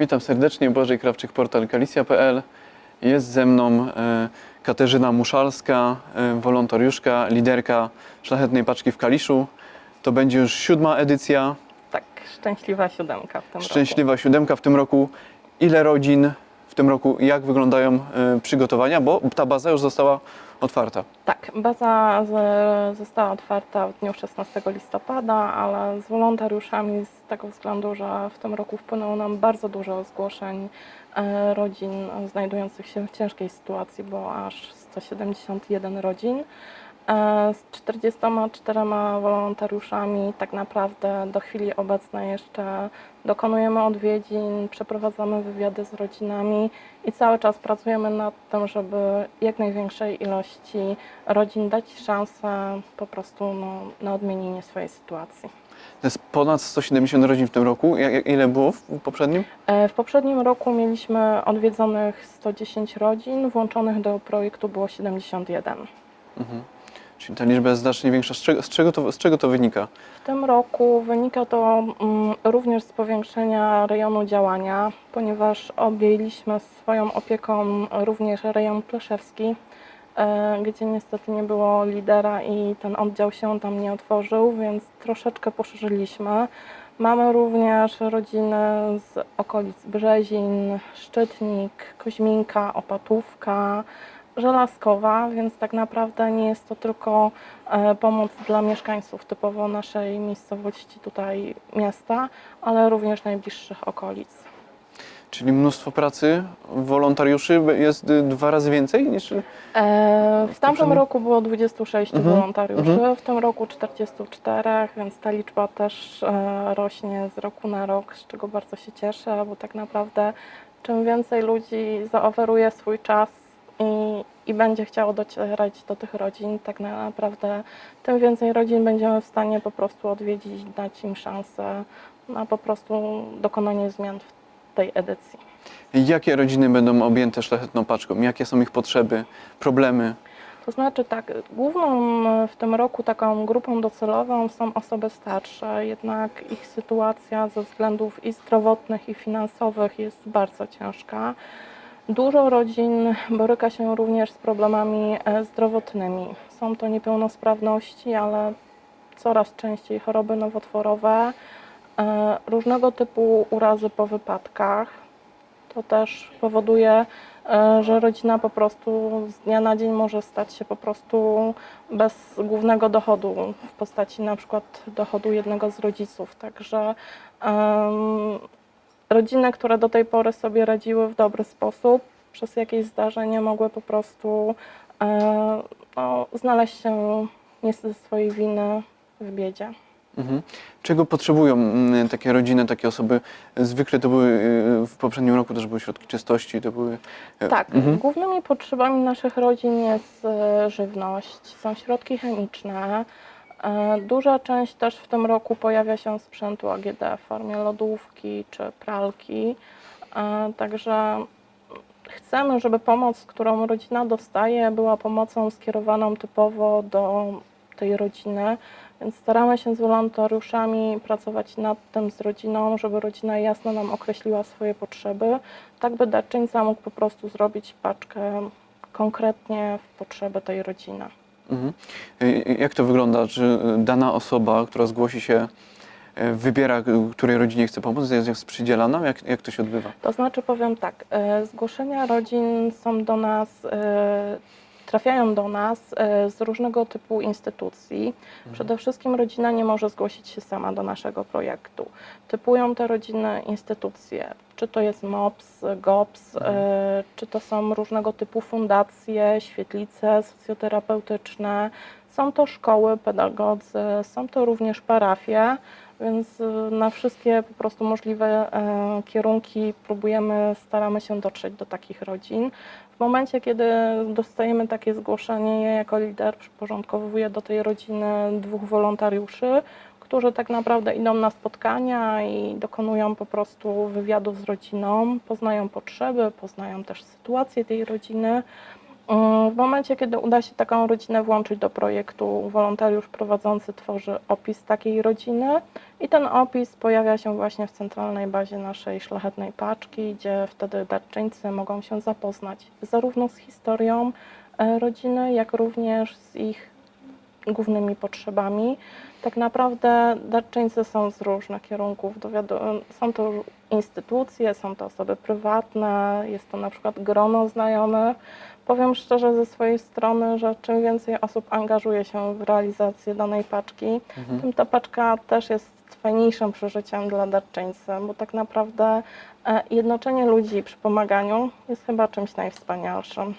Witam serdecznie, Błażej Krawczyk, portal kalicja.pl. Jest ze mną e, Katarzyna Muszalska, e, wolontariuszka, liderka Szlachetnej Paczki w Kaliszu. To będzie już siódma edycja, Tak, szczęśliwa siódemka w tym roku. szczęśliwa siódemka w tym roku. Ile rodzin w tym roku, jak wyglądają e, przygotowania, bo ta baza już została otwarta. Tak, baza została otwarta w dniu 16 listopada, ale z wolontariuszami z tego względu, że w tym roku wpłynęło nam bardzo dużo zgłoszeń e, rodzin znajdujących się w ciężkiej sytuacji, bo aż 171 rodzin. E, Z 44 wolontariuszami tak naprawdę do chwili obecnej jeszcze dokonujemy odwiedzin, przeprowadzamy wywiady z rodzinami i cały czas pracujemy nad tym, żeby jak największej ilości rodzin dać szansę po prostu no, na odmienienie swojej sytuacji. To jest ponad 170 rodzin w tym roku. Ile było w poprzednim? E, W poprzednim roku mieliśmy odwiedzonych 110 rodzin, włączonych do projektu było 71. Mhm. Czyli ta liczba jest znacznie większa. Z czego, z czego, to, z czego to wynika? W tym roku wynika to mm, również z powiększenia rejonu działania, ponieważ objęliśmy swoją opieką również rejon pleszewski, e, gdzie niestety nie było lidera i ten oddział się tam nie otworzył, więc troszeczkę poszerzyliśmy. Mamy również rodziny z okolic Brzezin, Szczytnik, Koźminka, Opatówka, Żelazkowa, więc tak naprawdę nie jest to tylko e, pomoc dla mieszkańców typowo naszej miejscowości tutaj miasta, ale również najbliższych okolic. Czyli mnóstwo pracy, wolontariuszy jest y, dwa razy więcej niż... E, w tamtym roku było 26 Mhm, wolontariuszy, mhm. w tym roku 44, więc ta liczba też e, rośnie z roku na rok, z czego bardzo się cieszę, bo tak naprawdę czym więcej ludzi zaoferuje swój czas i, będzie chciało docierać do tych rodzin, tak naprawdę tym więcej rodzin będziemy w stanie po prostu odwiedzić, dać im szansę na po prostu dokonanie zmian w tej edycji. Jakie rodziny będą objęte szlachetną paczką? Jakie są ich potrzeby, problemy? To znaczy tak, główną e, w tym roku taką grupą docelową są osoby starsze, jednak ich sytuacja ze względów i zdrowotnych, i finansowych jest bardzo ciężka. Dużo rodzin boryka się również z problemami e, zdrowotnymi. Są to niepełnosprawności, ale coraz częściej choroby nowotworowe, e, różnego typu urazy po wypadkach. To też powoduje, e, że rodzina po prostu z dnia na dzień może stać się po prostu bez głównego dochodu w postaci na przykład dochodu jednego z rodziców. Także rodziny, które do tej pory sobie radziły w dobry sposób, przez jakieś zdarzenie mogły po prostu e, no, znaleźć się nie ze swojej winy w biedzie. Mhm. Czego potrzebują mm, takie rodziny, takie osoby? Zwykle to były y, w poprzednim roku też były środki czystości, to były... y, Tak, Mhm. głównymi potrzebami naszych rodzin jest e, żywność, są środki chemiczne. E, Duża część też w tym roku pojawia się sprzętu AGD w formie lodówki czy pralki. E, Także chcemy, żeby pomoc, którą rodzina dostaje, była pomocą skierowaną typowo do tej rodziny, więc staramy się z wolontariuszami pracować nad tym z rodziną, żeby rodzina jasno nam określiła swoje potrzeby, tak by darczyńca mógł po prostu zrobić paczkę konkretnie w potrzeby tej rodziny. Mhm. Jak to wygląda? Czy y, dana osoba, która zgłosi się, y, wybiera, y, której rodzinie chce pomóc, jest przydzielana? Jak, jak to się odbywa? To znaczy powiem tak, zgłoszenia rodzin są do nas, trafiają do nas e, z różnego typu instytucji. Przede wszystkim rodzina nie może zgłosić się sama do naszego projektu. Typują te rodziny instytucje, czy to jest MOPS, GOPS, e, czy to są różnego typu fundacje, świetlice socjoterapeutyczne, są to szkoły, pedagodzy, są to również parafie, więc y, na wszystkie po prostu możliwe e, kierunki próbujemy, staramy się dotrzeć do takich rodzin. W momencie, kiedy dostajemy takie zgłoszenie, ja jako lider przyporządkowuję do tej rodziny dwóch wolontariuszy, którzy tak naprawdę idą na spotkania i dokonują po prostu wywiadów z rodziną, poznają potrzeby, poznają też sytuację tej rodziny W momencie, kiedy uda się taką rodzinę włączyć do projektu, wolontariusz prowadzący tworzy opis takiej rodziny i ten opis pojawia się właśnie w centralnej bazie naszej szlachetnej paczki, gdzie wtedy darczyńcy mogą się zapoznać zarówno z historią e, rodziny, jak również z ich głównymi potrzebami. Tak naprawdę darczyńcy są z różnych kierunków. Są to instytucje, są to osoby prywatne, jest to na przykład grono znajomych. Powiem szczerze ze swojej strony, że czym więcej osób angażuje się w realizację danej paczki, Mhm. tym ta paczka też jest fajniejszym przeżyciem dla darczyńcy, bo tak naprawdę e, jednoczenie ludzi przy pomaganiu jest chyba czymś najwspanialszym.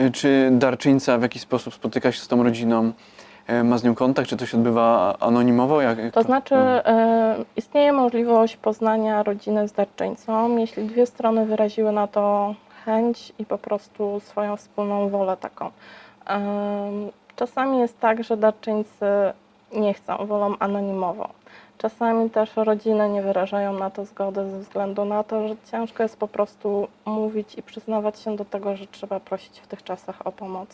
Y, Czy darczyńca w jakiś sposób spotyka się z tą rodziną, y, ma z nią kontakt, czy to się odbywa anonimowo? Jak, jak To znaczy, no. e, istnieje możliwość poznania rodziny z darczyńcą, jeśli dwie strony wyraziły na to chęć i po prostu swoją wspólną wolę taką. Czasami jest tak, że darczyńcy nie chcą, wolą anonimowo. Czasami też rodziny nie wyrażają na to zgody ze względu na to, że ciężko jest po prostu mówić i przyznawać się do tego, że trzeba prosić w tych czasach o pomoc.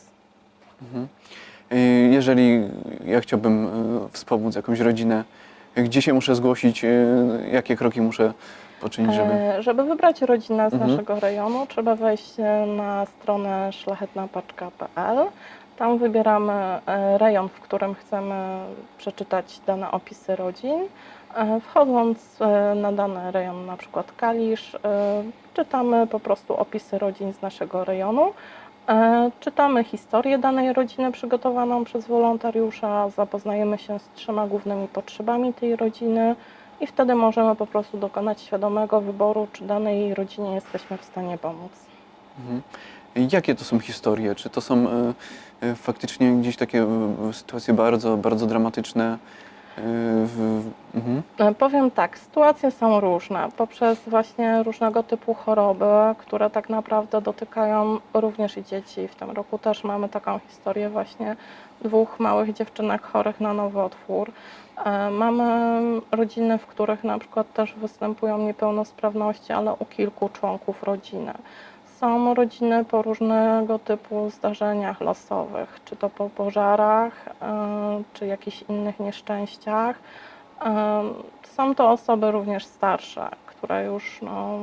Mhm. Y, Jeżeli ja chciałbym y, wspomóc jakąś rodzinę, gdzie się muszę zgłosić, y, jakie kroki muszę poczynić, żeby... E, Żeby wybrać rodzinę z Mhm. naszego rejonu, trzeba wejść e, na stronę szlachetnapaczka.pl. Tam wybieramy e, rejon, w którym chcemy przeczytać dane opisy rodzin. Wchodząc na dany rejon, na przykład Kalisz, czytamy po prostu opisy rodzin z naszego rejonu. E, Czytamy historię danej rodziny przygotowaną przez wolontariusza, zapoznajemy się z trzema głównymi potrzebami tej rodziny i wtedy możemy po prostu dokonać świadomego wyboru, czy danej rodzinie jesteśmy w stanie pomóc. Mhm. Jakie to są historie? Czy to są y, y, faktycznie gdzieś takie sytuacje bardzo, bardzo dramatyczne? Y, w, mhm. E, Powiem tak, sytuacje są różne, poprzez właśnie różnego typu choroby, które tak naprawdę dotykają również i dzieci. W tym roku też mamy taką historię właśnie dwóch małych dziewczynek chorych na nowotwór. E, Mamy rodziny, w których na przykład też występują niepełnosprawności, ale u kilku członków rodziny. Są rodziny po różnego typu zdarzeniach losowych, czy to po pożarach, e, czy jakichś innych nieszczęściach. Em, Są to osoby również starsze, które już no,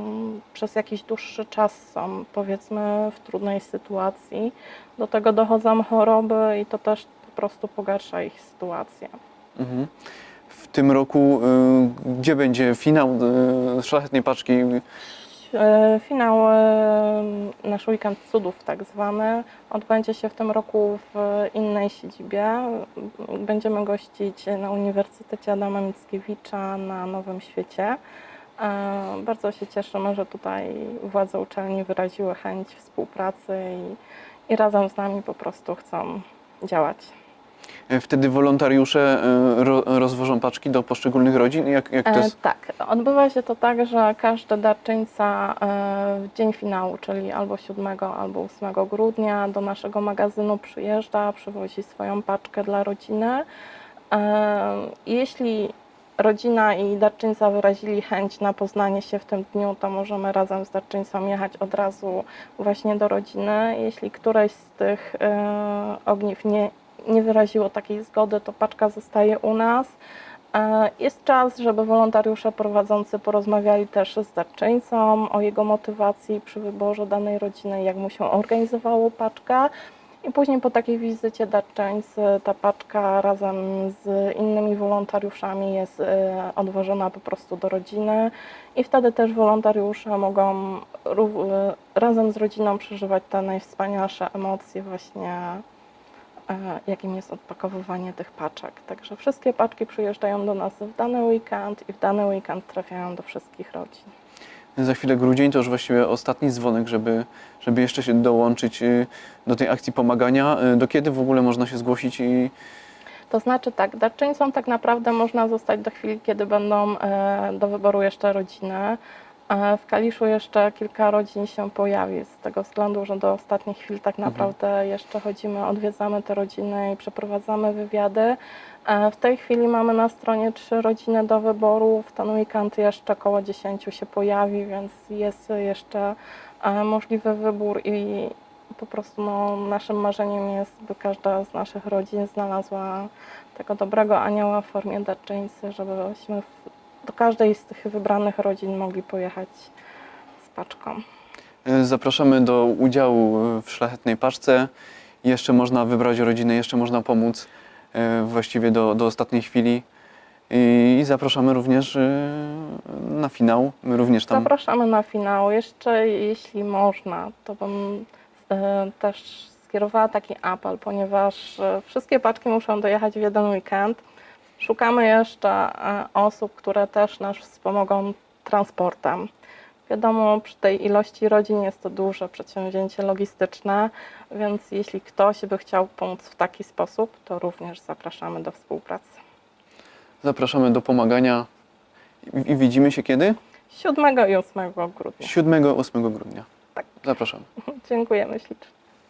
przez jakiś dłuższy czas są powiedzmy w trudnej sytuacji. Do tego dochodzą choroby i to też po prostu pogarsza ich sytuację. Mhm. W tym roku y, gdzie będzie finał y, szlachetnej paczki? E, Finał e, nasz weekend cudów tak zwany odbędzie się w tym roku w innej siedzibie. Będziemy gościć na Uniwersytecie Adama Mickiewicza na Nowym Świecie. E, Bardzo się cieszymy, że tutaj władze uczelni wyraziły chęć współpracy i, i razem z nami po prostu chcą działać. Y, Wtedy wolontariusze ro, rozwożą paczki do poszczególnych rodzin? Jak, jak to E, jest? tak, odbywa się to tak, że każdy darczyńca e, w dzień finału, czyli albo 7, albo 8 grudnia do naszego magazynu przyjeżdża, przywozi swoją paczkę dla rodziny. E, jeśli rodzina i darczyńca wyrazili chęć na poznanie się w tym dniu, to możemy razem z darczyńcą jechać od razu właśnie do rodziny. Jeśli któreś z tych e, ogniw nie, nie wyraziło takiej zgody, to paczka zostaje u nas. E, Jest czas, żeby wolontariusze prowadzący porozmawiali też z darczyńcą o jego motywacji przy wyborze danej rodziny, jak mu się organizowało paczka. I później po takiej wizycie darczyńcy ta paczka razem z innymi wolontariuszami jest e, odwożona po prostu do rodziny i wtedy też wolontariusze mogą e, razem z rodziną przeżywać te najwspanialsze emocje właśnie jakim jest odpakowywanie tych paczek. Także wszystkie paczki przyjeżdżają do nas w dany weekend i w dany weekend trafiają do wszystkich rodzin. Za chwilę grudzień to już właściwie ostatni dzwonek, żeby, żeby jeszcze się dołączyć y, do tej akcji pomagania. Y, Do kiedy w ogóle można się zgłosić i To znaczy tak, darczyńcą tak naprawdę można zostać do chwili, kiedy będą e, do wyboru jeszcze rodziny. W Kaliszu jeszcze kilka rodzin się pojawi, z tego względu, że do ostatnich chwil tak Mhm. naprawdę jeszcze chodzimy, odwiedzamy te rodziny i przeprowadzamy wywiady. E, W tej chwili mamy na stronie trzy rodziny do wyboru, w ten weekend jeszcze około 10 się pojawi, więc jest jeszcze e, możliwy wybór i po prostu no, naszym marzeniem jest, by każda z naszych rodzin znalazła tego dobrego anioła w formie darczyńcy, żebyśmy w, do każdej z tych wybranych rodzin mogli pojechać z paczką. E, Zapraszamy do udziału w Szlachetnej Paczce. Jeszcze można wybrać rodzinę, jeszcze można pomóc e, właściwie do, do ostatniej chwili. I zapraszamy również e, na finał. My również tam Zapraszamy na finał. Jeszcze jeśli można, to bym też skierowała taki apel, ponieważ wszystkie paczki muszą dojechać w jeden weekend. Szukamy jeszcze e, osób, które też nas wspomogą transportem. Wiadomo, przy tej ilości rodzin jest to duże przedsięwzięcie logistyczne, więc jeśli ktoś by chciał pomóc w taki sposób, to również zapraszamy do współpracy. zapraszamy do pomagania. I, widzimy się kiedy? 7 i 8 grudnia. 7-8 grudnia. Tak. Zapraszamy. Dziękujemy ślicznie.